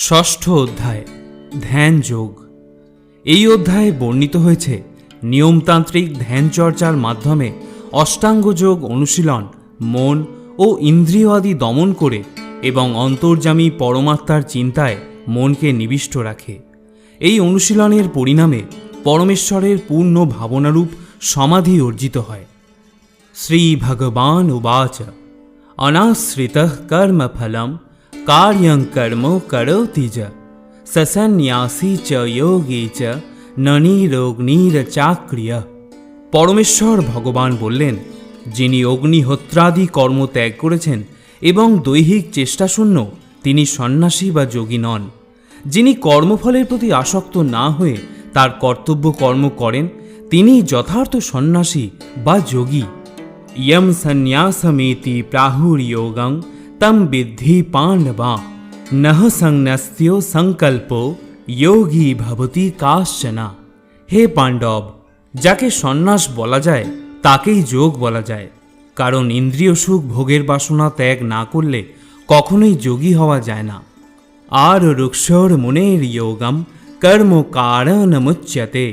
ষষ্ঠ অধ্যায়, ধ্যান যোগ। এই অধ্যায়ে বর্ণিত হয়েছে নিয়মতান্ত্রিক ধ্যান চর্চার মাধ্যমে অষ্টাঙ্গ যোগ অনুশীলন, মন ও ইন্দ্রিয় আদি দমন করে এবং অন্তর্যামী পরমাত্মার চিন্তায় মনকে নিবিষ্ট রাখে। এই অনুশীলনের পরিণামে পরমেশ্বরের পূর্ণ ভাবনারূপ সমাধি অর্জিত হয়। শ্রীভগবান উবাচ। অনাশ্রিতः কর্মফলম। কার্যং কর্ম করোতি চ সসন্ন্যাসী চ যোগী চ ননিরোগ্নিরচাক্রিয় পরমেশ্বর ভগবান বললেন যিনি অগ্নিহোত্রাদি কর্ম ত্যাগ করেছেন এবং দৈহিক চেষ্টাশূন্য, তিনি সন্ন্যাসী বা যোগী নন। যিনি কর্মফলের প্রতি আসক্ত না হয়ে তার কর্তব্য কর্ম করেন, তিনি যথার্থ সন্ন্যাসী বা যোগী। ইয়ম সন্ন্যাসমেতি প্রাহুর্যোগং তম বিদ্ধি পাণ্ডবা নহ সংন্যস্ত্য সংকল্পো যোগী ভবতি কাশ্চনা হে পাণ্ডব, যাকে সন্ন্যাস বলা যায়, তাকেই যোগ বলা যায়। কারণ ইন্দ্রিয় সুখ ভোগের বাসনা ত্যাগ না করলে কখনোই যোগী হওয়া যায় না। আর রুক্ষর মুনের যোগম কর্ম কারণমুচ্যতে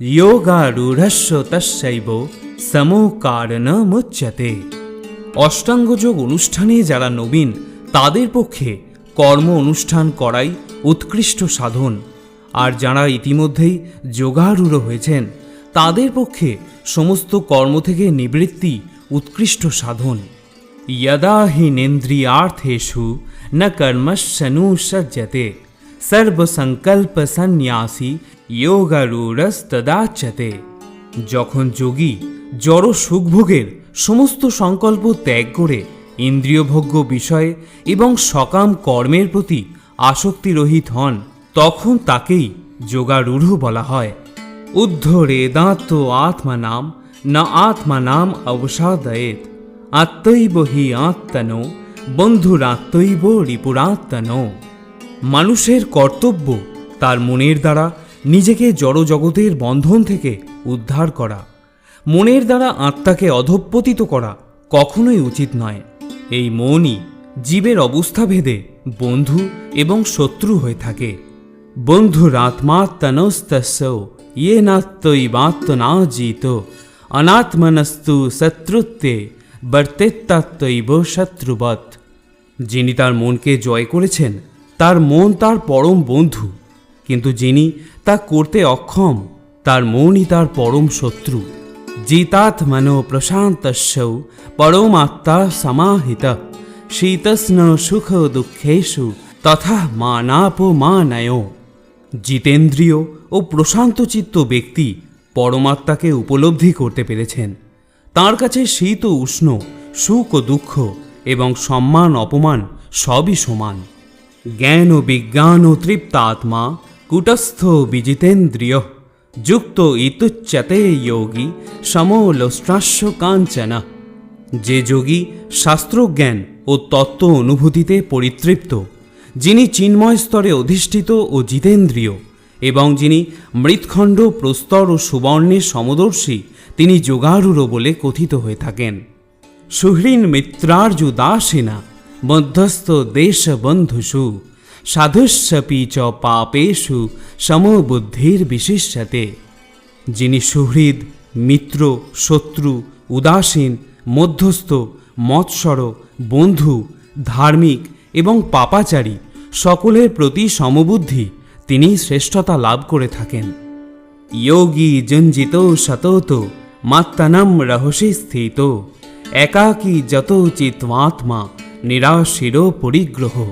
যোগারূঢ়স্য তস্যৈব, সমো কারণমুচ্যতে অষ্টাঙ্গযোগ অনুষ্ঠানে যারা নবীন, তাদের পক্ষে কর্ম অনুষ্ঠান করাই উৎকৃষ্ট সাধন। আর যারা ইতিমধ্যেই যোগারূঢ় হয়েছেন, তাদের পক্ষে সমস্ত কর্ম থেকে নিবৃত্তি উৎকৃষ্ট সাধন। ইয়দা হি নেন্দ্রিয়ার্থেষু না কর্মশনু সজ্জতে, সর্বসংকল্প সন্ন্যাসী যোগারূঢ়স্তদাচ্যতে। যখন যোগী জড় সুখভোগের সমস্ত সংকল্প ত্যাগ করে ইন্দ্রিয়ভোগ্য বিষয়ে এবং সকাম কর্মের প্রতি আসক্তিরহিত হন, তখন তাকেই যোগারূঢ় বলা হয়। উদ্ধরে দাঁত আত্মা নাম না আত্মা নাম অবসাদয়েত। আত্মৈব হি আত্মনো, বন্ধুরাত্মৈব রিপুরাত্মনো। মানুষের কর্তব্য তার মনের দ্বারা নিজেকে জড়জগতের বন্ধন থেকে উদ্ধার করা। মনের দ্বারা আত্মাকে অধঃপতিত করা কখনোই উচিত নয়। এই মনই জীবের অবস্থা ভেদে বন্ধু এবং শত্রু হয়ে থাকে। বন্ধুরাত্মাত্মনস্তস্য ইয়ে জিত অনাত্মনস্তু শত্রুত্বে বর্তেত্তাত্মৈব শত্রুবৎ। যিনি তার মনকে জয় করেছেন, তার মন তার পরম বন্ধু। কিন্তু যিনি তা করতে অক্ষম, তার মনই তার পরম শত্রু। জিতাত্মনো প্রশান্তস্যৌ পরমাত্মা সমাহিত শীতস্ন সুখ দুঃখেষু তথা মানাপমানয় জিতেন্দ্রীয় ও প্রশান্তচিত্ত ব্যক্তি পরমাত্মাকে উপলব্ধি করতে পেরেছেন। তার কাছে শীত ও উষ্ণ, সুখ ও দুঃখ এবং সম্মান, অপমান সবই সমান। জ্ঞান ও বিজ্ঞান ও তৃপ্তাত্মা, কুটস্থ বিজিতেন্দ্রিয়। যুক্ত ইতুচ্যতে যোগী সমলোষ্ট্রাস্য কাঞ্চনা। যে যোগী শাস্ত্রজ্ঞান ও তত্ত্ব অনুভূতিতে পরিতৃপ্ত, যিনি চিন্ময় স্তরে অধিষ্ঠিত ও জিতেন্দ্রিয় এবং যিনি মৃৎখণ্ড, প্রস্তর ও সুবর্ণের সমদর্শী, তিনি যোগারূঢ় বলে কথিত হয়ে থাকেন। সুহৃন মিত্রার্জু দাসিনা মধ্যস্থ দেশবন্ধুষু। সাধুস্যপি চ পাপেষু সমবুদ্ধির বিশিষ্যতে। যিনি সুহৃদ, মিত্র, শত্রু, উদাসীন, মধ্যস্থ, মৎসর, বন্ধু, ধার্মিক এবং পাপাচারী সকলের প্রতি সমবুদ্ধি, তিনি শ্রেষ্ঠতা লাভ করে থাকেন। যোগী জঞ্জিত সতত, মাত্তানাম রহসে স্থিত, একাকী যত চিত্মাত্মা নিরাশির পরিগ্রহ।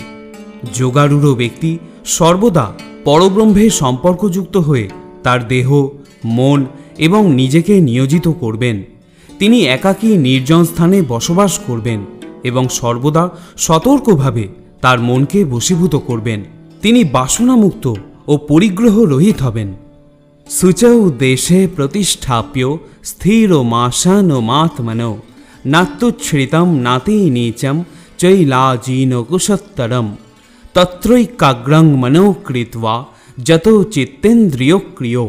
যোগারূঢ় ব্যক্তি সর্বদা পরব্রহ্মে সম্পর্কযুক্ত হয়ে তার দেহ, মন এবং নিজেকে নিয়োজিত করবেন। তিনি একাকী নির্জন স্থানে বসবাস করবেন এবং সর্বদা সতর্কভাবে তার মনকে বশীভূত করবেন। তিনি বাসনামুক্ত ও পরিগ্রহ রহিত হবেন। শুচৌ দেশে প্রতিষ্ঠাপ্য স্থির ও মাসান ও মাত্মন নাত্যুচ্ছ্রিতম নাতি নীচম চৈলাজীন কুশোত্তরম তত্রৈকাগ্রং মনো কৃত্বা যত চিত্তেন্দ্রিয়ক্রিয়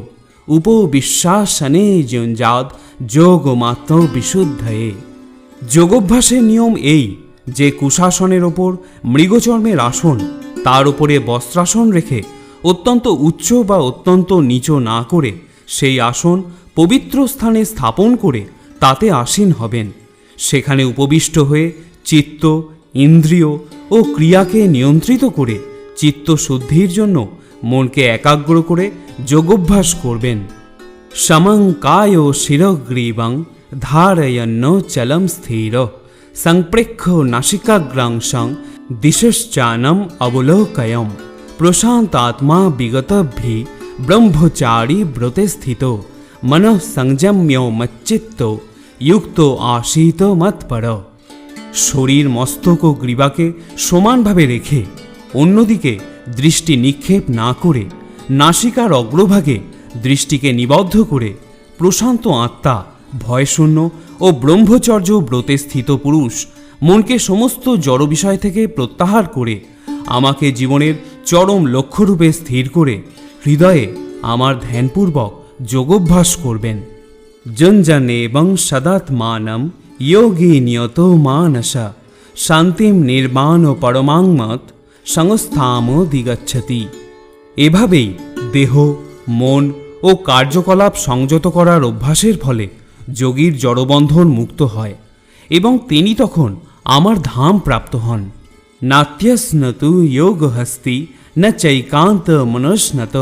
উপবিশ্বাসনে যুঞ্জাদ যোগমাত্র বিশুদ্ধয়ে যোগাভ্যাসের নিয়ম এই যে কুশাসনের ওপর মৃগচর্মের আসন তার উপরে বস্ত্রাসন রেখে অত্যন্ত উচ্চ বা অত্যন্ত নিচ না করে সেই আসন পবিত্র স্থানে স্থাপন করে তাতে আসীন হবেন সেখানে উপবিষ্ট হয়ে চিত্ত ইন্দ্রিয় ও ক্রিয়াকে নিয়ন্ত্রিত করে চিত্ত শুদ্ধির জন্য মনকে একাগ্র করে যোগাভ্যাস করবেন। সমং কায় শিরগ্রীবং ধারয়ন্ন চলম স্থির সংপ্রেক্ষ নাসিকাগ্রাংশং দিশশ্চানম অবলোকয়ম প্রশান্ত প্রশান্তাত্মা বিগতভি ব্রহ্মচারী ব্রতে স্থিত, মনঃ সংযম্য মচ্চিত্ত যুক্ত আশীত মৎপর শরীর মস্তক ও গ্রীবাকে সমানভাবে রেখে অন্যদিকে দৃষ্টি নিক্ষেপ না করে নাসিকার অগ্রভাগে দৃষ্টিকে নিবদ্ধ করে প্রশান্ত আত্মা, ভয়শূন্য ও ব্রহ্মচর্য ব্রতে স্থিত পুরুষ, মনকে সমস্ত জড় বিষয় থেকে প্রত্যাহার করে আমাকে জীবনের চরম লক্ষ্যরূপে স্থির করে হৃদয়ে আমার ধ্যানপূর্বক যোগাভ্যাস করবেন। জঞ্জনেবং সদাত্মানম। যোগী নিয়ত মানস শান্তিম নির্বাণ পরমাংমত সংস্থাম দিগচ্ছতি এভাবেই দেহ মন ও কার্যকলাপ সংযত করার অভ্যাসের ফলে যোগীর জড়বন্ধন মুক্ত হয় এবং তিনি তখন আমার ধাম প্রাপ্ত হন নাত্যস্নত যোগহস্তি ন চৈকান্ত মনস্নত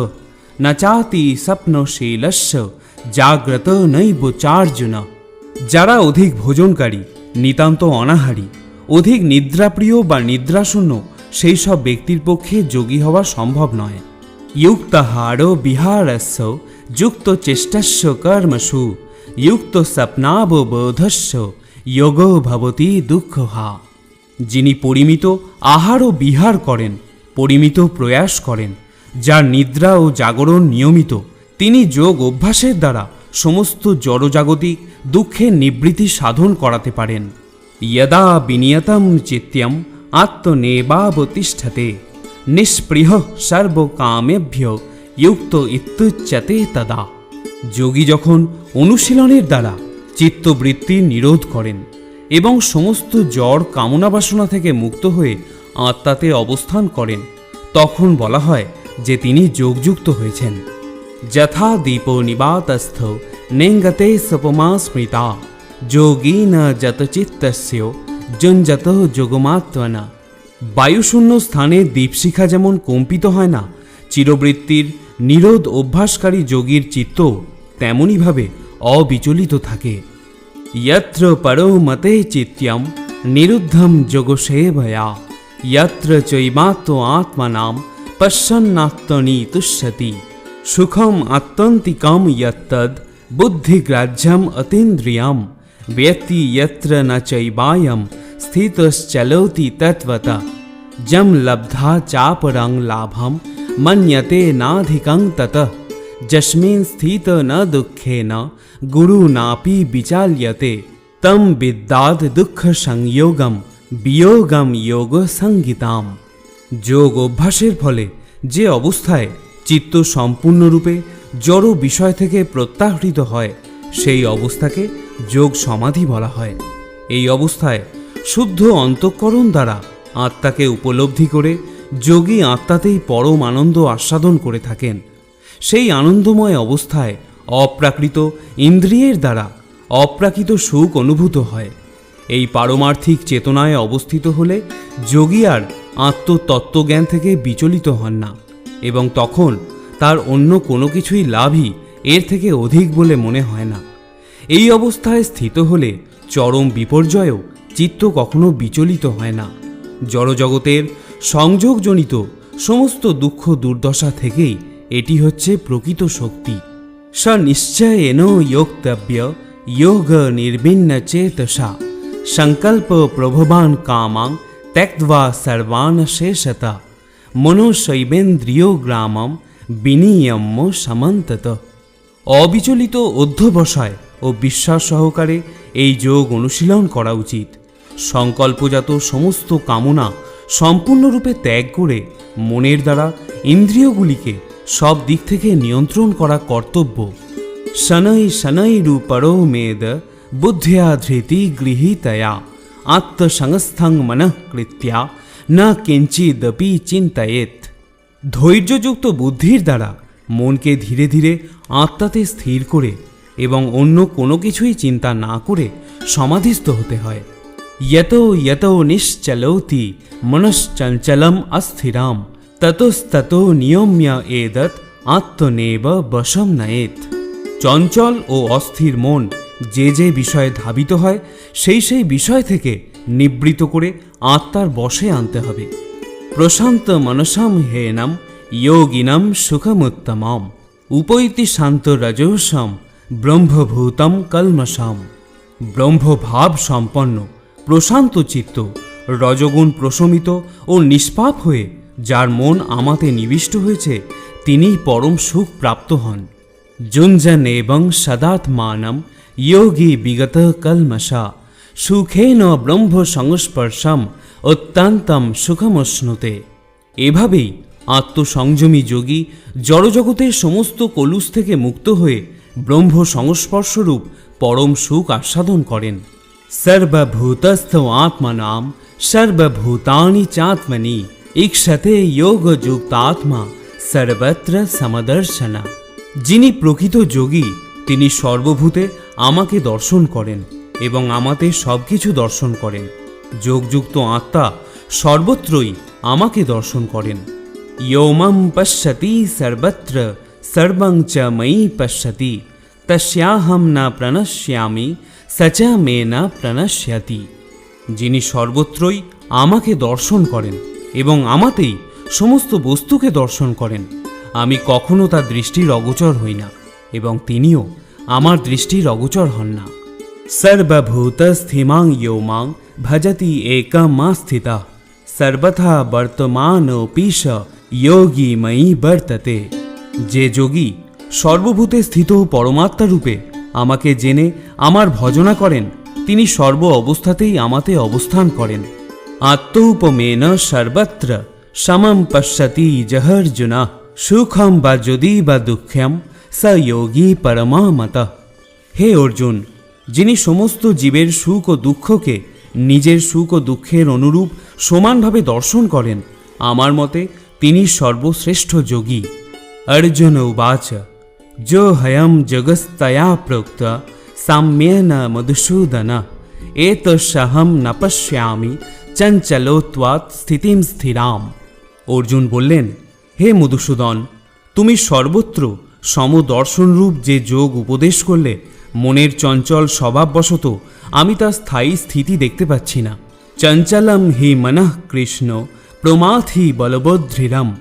ন চাতি স্বপ্নশীলস্য জাগ্রত নৈবচার্জুন যারা অধিক ভোজনকারী, নিতান্ত অনাহারী, অধিক নিদ্রাপ্রিয় বা নিদ্রাশূন্য, সেই সব ব্যক্তির পক্ষে যোগী হওয়া সম্ভব নয়। ইউক্তাহার বিহারস্য যুক্ত চেষ্টাস্য কর্মসু ইউক্ত স্বপ্নাববোধস্য যোগ ভবতি দুঃখহা। যিনি পরিমিত আহার ও বিহার করেন, পরিমিত প্রয়াস করেন, যার নিদ্রা ও জাগরণ নিয়মিত, তিনি যোগ অভ্যাসের দ্বারা সমস্ত জড়জাগতিক দুঃখের নিবৃত্তি সাধন করাতে পারেন। यदा বিনিয়তম চিত্যম আত্মনেবাবতিষ্ঠতে, নিষ্পৃহ সর্বকামেভ্য যুক্ত ইত্যুচ্যতে তদা। যোগী যখন অনুশীলনের দ্বারা চিত্তবৃত্তি নিরোধ করেন এবং সমস্ত জ্বর কামনা বাসনা থেকে মুক্ত হয়ে আত্মাতে অবস্থান করেন, তখন বলা হয় যে তিনি যোগযুক্ত হয়েছেন। যথা দীপো নিবাতস্থ নেঙ্গতে সপমা স্মৃতা যোগীন যতচিত্তস্য যুঞ্জত যোগমাত্মনা বায়ুশূন্য স্থানে দীপশিখা যেমন কম্পিত হয় না, চিরবৃত্তির নিরোধ অভ্যাসকারী যোগীর চিত্ত তেমনইভাবে অবিচলিত থাকে। ইয়ত্র পরো মতে চিত্যম নিরুদ্ধম যোগসেবয়া। ইয়ত্র চৈমাত্ম আত্মানাম, পশ্যন্নাত্মনি তুষ্যতি। সুখম আত্যন্তিকাম ইয়ত্তদ, বুদ্ধিগ্রাহ্যম অতীন্দ্রিয়াম ব্যক্তি ইয়ত্র ন চৈবায়ম, স্থিতশ্চলতি তত্ত্বতা যম লব্ধা চাপরং লাভম, মন্যতে নাধিকং ততঃ। যস্মিন স্থিত ন দুঃখেন গুরুনাপি বিচাল্যতে। তম বিদ্যাদ দুঃখ সংযোগম, বিয়োগম যোগ সংগীতাম যোগ অভ্যাসের ফলে যে অবস্থায় চিত্ত সম্পূর্ণরূপে জড় বিষয় থেকে প্রত্যাহৃত হয়, সেই অবস্থাকে যোগ সমাধি বলা হয়। এই অবস্থায় শুদ্ধ অন্তঃকরণ দ্বারা আত্মাকে উপলব্ধি করে যোগী আত্মাতেই পরম আনন্দ আস্বাদন করে থাকেন। সেই আনন্দময় অবস্থায় অপ্রাকৃত ইন্দ্রিয়ের দ্বারা অপ্রাকৃত সুখ অনুভূত হয়। এই পারমার্থিক চেতনায় অবস্থিত হলে যোগী আর আত্মতত্ত্বজ্ঞান থেকে বিচলিত হন না। এবং তখন তার অন্য কোনো কিছুই লাভই এর থেকে অধিক বলে মনে হয় না। এই অবস্থায় স্থিত হলে চরম বিপর্যয়েও চিত্ত কখনো বিচলিত হয় না। জড়জগতের সংযোগজনিত সমস্ত দুঃখ দুর্দশা থেকেই এটি হচ্ছে প্রকৃত শক্তি। স নিশ্চয়েন যোক্তব্য যোগ নির্বিন্ন চেতসা সংকল্প প্রভবান কামাং ত্যক্ত্বা সর্বান শেষতা। মনোশৈবেন্দ্রিয় গ্রামম বিনিয়ম্য সমন্তত। অবিচলিত অধ্যবসায় ও বিশ্বাস সহকারে এই যোগ অনুশীলন করা উচিত। সংকল্পজাত সমস্ত কামনা সম্পূর্ণরূপে ত্যাগ করে মনের দ্বারা ইন্দ্রিয়গুলিকে সব দিক থেকে নিয়ন্ত্রণ করা কর্তব্য। শনৈ শনৈ রূপরো মেদ বুদ্ধিয়া ধৃতি গৃহীতয়া, আত্মসংস্থং মনঃ কৃত্যা না কেঞ্চিদপি চিন্তায়েত। ধৈর্যযুক্ত বুদ্ধির দ্বারা মনকে ধীরে ধীরে আত্মাতে স্থির করে এবং অন্য কোনো কিছুই চিন্তা না করে সমাধিস্থ হতে হয়। ইয়ত ইয়ত নিশ্চলৌতি মনশ্চঞ্চলম অস্থিরাম, ততস্তত নিয়ম্য এদত আত্মনেব বশম নয়েত। চঞ্চল ও অস্থির মন যে যে বিষয়ে ধাবিত হয়, সেই সেই বিষয় থেকে নিবৃত করে আত্মার বশে আনতে হবে। প্রশান্ত মনসাম হেনাম, যোগিনম সুখমুত্তমম, উপৈতি শান্ত রজোসম, ব্রহ্মভূতম কলমসাম ব্রহ্মভাব সম্পন্ন, প্রশান্ত চিত্ত, রজগুণ প্রশমিত ও নিষ্পাপ হয়ে, যার মন আমাতে নিবিষ্ট হয়েছে, তিনিই পরম সুখ প্রাপ্ত হন। যুঞ্জন এবং সদাত্মানম, যোগী বিগত কলমশা। সুখেন ব্রহ্ম সংস্পর্শম অত্যন্তম সুখমশ্নুতে। এভাবেই আত্মসংযমী যোগী জড়জগতের সমস্ত কলুষ থেকে মুক্ত হয়ে ব্রহ্ম সংস্পর্শরূপ পরম সুখ আস্বাদন করেন। সর্বভূতস্থ আত্মনাম, সর্বভূতানি চাত্মনি, ইক্ষতে যোগযুক্তাত্মা, সর্বত্র সমদর্শনা। যিনি প্রকৃত যোগী, তিনি সর্বভূতে আমাকে দর্শন করেন। এবং আমাতে সব কিছু দর্শন করেন। যোগযুক্ত আত্মা সর্বত্রই আমাকে দর্শন করেন। ইয়ৌমম পশ্যতি সর্বত্র, সর্বং চ ময়ি পশ্যতি, তস্যাহম না প্রণশ্যামি সচ মে না প্রণশ্যতি। যিনি সর্বত্রই আমাকে দর্শন করেন এবং আমাতেই সমস্ত বস্তুকে দর্শন করেন। আমি কখনো তার দৃষ্টির অগোচর হই না এবং তিনিও আমার দৃষ্টির অগোচর হন না। সর্বভূতস্থিমাং ইয়ৌমাং ভজতি একমা স্থিতা সর্বথা বর্তমানোপীশ যোগী ময়ী বর্ততে যে যোগী সর্বভূতে স্থিত পরমাত্মা রূপে, আমাকে জেনে আমার ভজনা করেন, তিনি সর্ব অবস্থাতেই আমাতে অবস্থান করেন। আত্মৌপমেন সর্বত্র, সমম পশ্যতি জহর্জুনা, সুখম বা যদি বা দুঃখম, স যোগী পরমামত। হে অর্জুন যিনি সমস্ত জীবের সুখ ও দুঃখকে নিজের সুখ ও দুঃখের অনুরূপ সমানভাবে দর্শন করেন, আমার মতে তিনি সর্বশ্রেষ্ঠ যোগী। অর্জুন উবাচ, যো হয়ম জগস্তয়া প্রোক্ত সাম্যেন মধুসূদন এ সাহম না পশ্যামি চঞ্চলোত্বাৎ স্থিতিম স্থিরাম। অর্জুন বললেন, হে মধুসূদন, তুমি সর্বত্র সমদর্শনরূপ যে যোগ উপদেশ করলে মনের চঞ্চল স্বভাববশত আমি তার স্থায়ী স্থিতি দেখতে পাচ্ছি না। চঞ্চলম হি মনঃ কৃষ্ণ, প্রমাথি বলবদ্ধিরম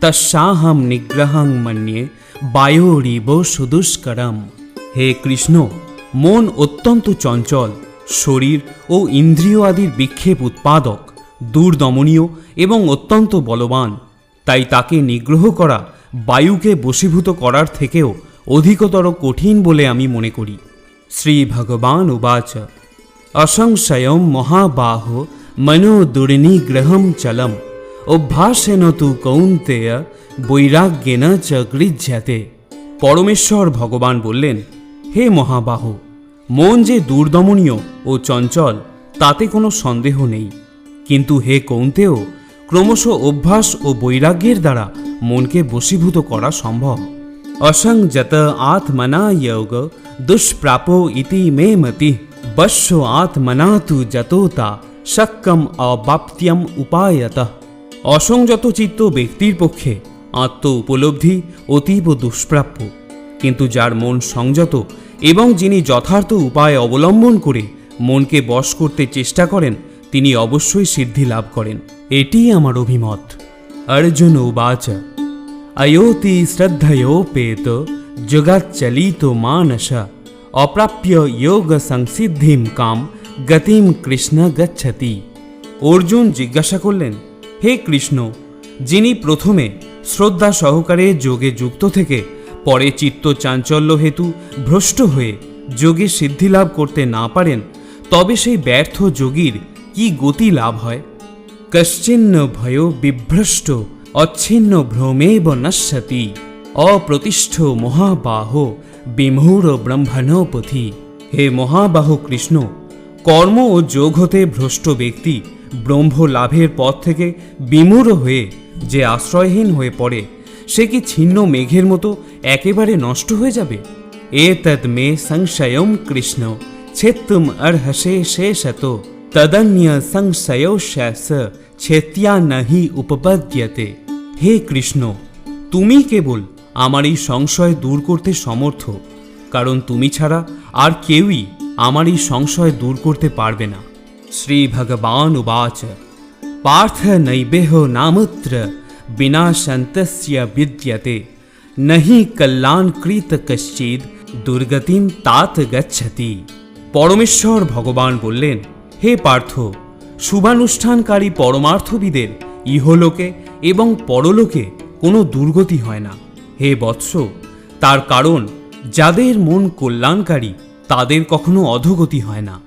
তস্যাহম নিগ্রহং মন্যে বায়োরিব সুদুষ্করম। হে কৃষ্ণ, মন অত্যন্ত চঞ্চল, শরীর ও ইন্দ্রিয় আদির বিক্ষেপ উৎপাদক, দূরদমনীয় এবং অত্যন্ত বলবান। তাই তাকে নিগ্রহ করা বায়ুকে বশীভূত করার থেকেও অধিকতর কঠিন বলে আমি মনে করি। শ্রী ভগবান উবাচ অসংশয়ম মহাবাহ মনো দুর্নিগ্রহম চলম, অভ্যাসেন তু কৌন্তেয় বৈরাগ্যেন চ গৃহ্যতে। পরমেশ্বর ভগবান বললেন, হে মহাবাহ, মন যে দুর্দমনীয় ও চঞ্চল, তাতে কোনো সন্দেহ নেই। কিন্তু হে কৌন্তেয়, ক্রমশ অভ্যাস ও বৈরাগ্যের দ্বারা মনকে বশীভূত করা সম্ভব। অসংযত আত্মনা যোগ দুষ্প্রাপ ইতি মে মতি বস্য আত্মনা তু যতোতা শক্কম অবাপ্ত্যম উপায়ত অসংযত চিত্ত ব্যক্তির পক্ষে আত্ম উপলব্ধি অতীব দুষ্প্রাপ্য কিন্তু যার মন সংযত এবং যিনি যথার্থ উপায় অবলম্বন করে মনকে বশ করতে চেষ্টা করেন তিনি অবশ্যই সিদ্ধি লাভ করেন এটিই আমার অভিমত অর্জুন উবাচ অয়োতি শ্রদ্ধয়োপেত জগাচ্চলিত মানস অপ্রাপ্য যোগ সংসিদ্ধিম কাম গতিম কৃষ্ণ গচ্ছতি অর্জুন জিজ্ঞাসা করলেন, হে কৃষ্ণ, যিনি প্রথমে শ্রদ্ধা সহকারে যোগে যুক্ত থেকে পরে চিত্ত চাঞ্চল্য হেতু ভ্রষ্ট হয়ে যোগে সিদ্ধি লাভ করতে না পারেন, তবে সেই ব্যর্থ যোগীর কি গতি লাভ হয়? কশ্চিন্ন ভয় বিভ্রষ্ট অচ্ছিন্ন ভ্রমেব নশ্যতি অপ্রতিষ্ঠ মহাবাহ বিমূঢ় ব্রহ্মণপথি। হে মহাবাহ কৃষ্ণ, কর্ম ও যোগ হতে ভ্রষ্ট ব্যক্তি ব্রহ্ম লাভের পথ থেকে বিমূঢ় হয়ে যে আশ্রয়হীন হয়ে পড়ে, সে কি ছিন্ন মেঘের মতো একেবারে নষ্ট হয়ে যাবে? এ তদ মে সংশয়ম কৃষ্ণ, ছেত্তুম অর্হসে শেষত, তদন্য সংশয় শেষ ছেত্যা নহি উপপদ্যতে। হে কৃষ্ণ, তুমি কেবল আমার এই সংশয় দূর করতে সমর্থ, কারণ তুমি ছাড়া আর কেউই আমার এই সংশয় দূর করতে পারবে না। শ্রী ভগবান উবাচ পার্থ নৈবেহ নামত্র বিনা বিনাশন্তস্য বিদ্যতে, নহি কল্যাণকৃত কশ্চিদ দুর্গতিম তাত গচ্ছতি। পরমেশ্বর ভগবান বললেন, হে পার্থ, শুভানুষ্ঠানকারী পরমার্থবিদের ইহলোকে এবং পরলোকে কোনো দুর্গতি হয় না। হে বৎস, তার কারণ যাদের মন কল্যাণকারী, তাদের কখনো অধোগতি হয় না।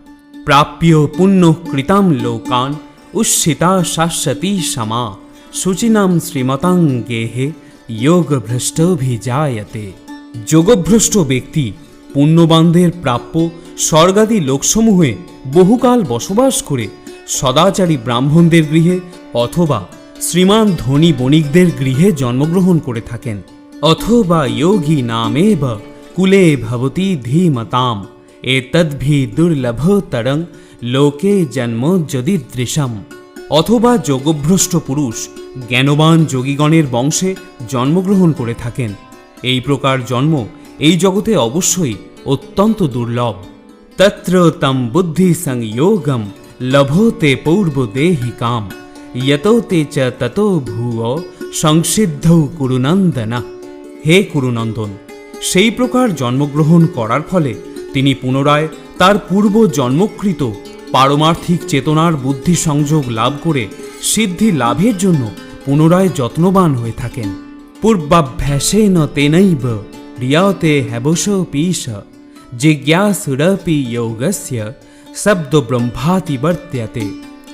প্রাপ্য পুণ্য কৃতাম লোকান উচ্ছিতা শাশ্বতী সমা শুচিনাম শ্রীমতাং গেহে যোগ ভ্রষ্টভিজায়তে যোগভ্রষ্ট ব্যক্তি পুণ্যবানদের প্রাপ্য স্বর্গাদি লোকসমূহে বহুকাল বসবাস করে সদাচারী ব্রাহ্মণদের গৃহে অথবা শ্রীমান ধনী বণিকদের গৃহে জন্মগ্রহণ করে থাকেন। অথবা যোগী নামে বা কুলে ভবতি ধীমতাম এ এতদ্ভি দুর্লভতরং লোকে জন্ম যদি দৃশম অথবা যোগভ্রষ্ট পুরুষ জ্ঞানবান যোগীগণের বংশে জন্মগ্রহণ করে থাকেন। এই প্রকার জন্ম এই জগতে অবশ্যই অত্যন্ত দুর্লভ। তত্র তম বুদ্ধি সংযোগম লভোতে পূর্বদেহিকাম যতো তে চ ততো ভুয় সংসিদ্ধ কুরুনন্দনা হে কুরুনন্দন, সেই প্রকার জন্মগ্রহণ করার ফলে তিনি পুনরায় তার পূর্ব জন্মকৃত পারমার্থিক চেতনার বুদ্ধি সংযোগ লাভ করে সিদ্ধি লাভের জন্য পুনরায় যত্নবান হয়ে থাকেন। পূর্বাভ্যাসেন তেনৈব, রিয়তে হ্যাবস পীশ, জিজ্ঞাসুরপি শব্দ ব্রহ্মাতি বর্ত্যতে।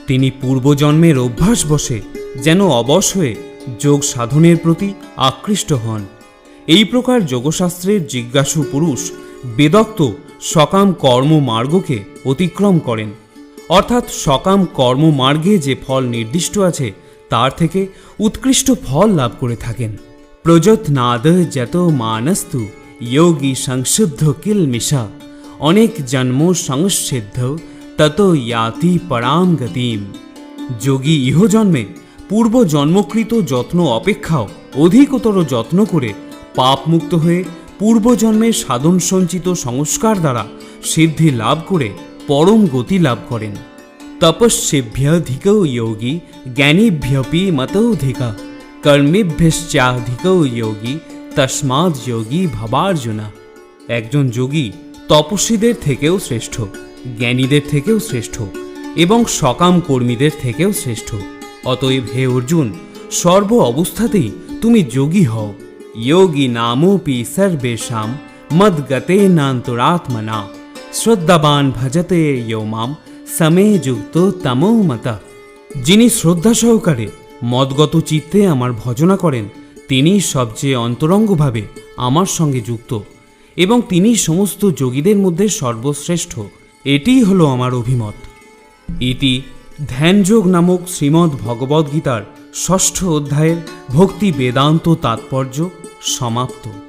তিনি পূর্বজন্মের অভ্যাস বসে যেন অবশ হয়ে যোগ সাধনের প্রতি আকৃষ্ট হন। এই প্রকার যোগশাস্ত্রের জিজ্ঞাসু পুরুষ বেদক্ত সকাম কর্ম মার্গকে অতিক্রম করেন। অর্থাৎ সকাম কর্ম মার্গে যে ফল নির্দিষ্ট আছে, তার থেকে উৎকৃষ্ট ফল লাভ করে থাকেন। প্রযত নাদ যত মানস্তু, যোগী সংশুদ্ধ কিল মিশা। অনেক জন্ম সংসিদ্ধ, তত ইয়াতি পরাম গতিম। যোগী ইহজন্মে পূর্ব জন্মকৃত যত্ন অপেক্ষাও অধিকতর যত্ন করে পাপমুক্ত হয়ে পূর্বজন্মের সাধন সঞ্চিত সংস্কার দ্বারা সিদ্ধি লাভ করে পরম গতি লাভ করেন। তপস্যেভ্যধিক যোগী, জ্ঞানীভ্যপি মতোধিকা, কর্মেভ্যশ্চাধিক যোগী, তস্মাৎ যোগী ভবার্জুনা। একজন যোগী তপস্বীদের থেকেও শ্রেষ্ঠ, জ্ঞানীদের থেকেও শ্রেষ্ঠ এবং সকাম কর্মীদের থেকেও শ্রেষ্ঠ। অতএব হে অর্জুন, সর্ব অবস্থাতেই তুমি যোগী হও। যোগী নামোপি সর্বেশাম, মদগতে নান্তরাত্মনা। শ্রদ্ধাবান ভজতে ইয়ো মাম সমে যুক্ত তমো মতা। যিনি শ্রদ্ধা সহকারে মদগত চিত্তে আমার ভজনা করেন তিনি সবচেয়ে অন্তরঙ্গভাবে আমার সঙ্গে যুক্ত। এবং তিনি সমস্ত যোগীদের মধ্যে সর্বশ্রেষ্ঠ। এটিই হলো আমার অভিমত। ইতি ধ্যানযোগ নামক শ্রীমদ্ ভগবদ্গীতার ষষ্ঠ অধ্যায়ের ভক্তি বেদান্ত তাৎপর্য সমাপ্ত।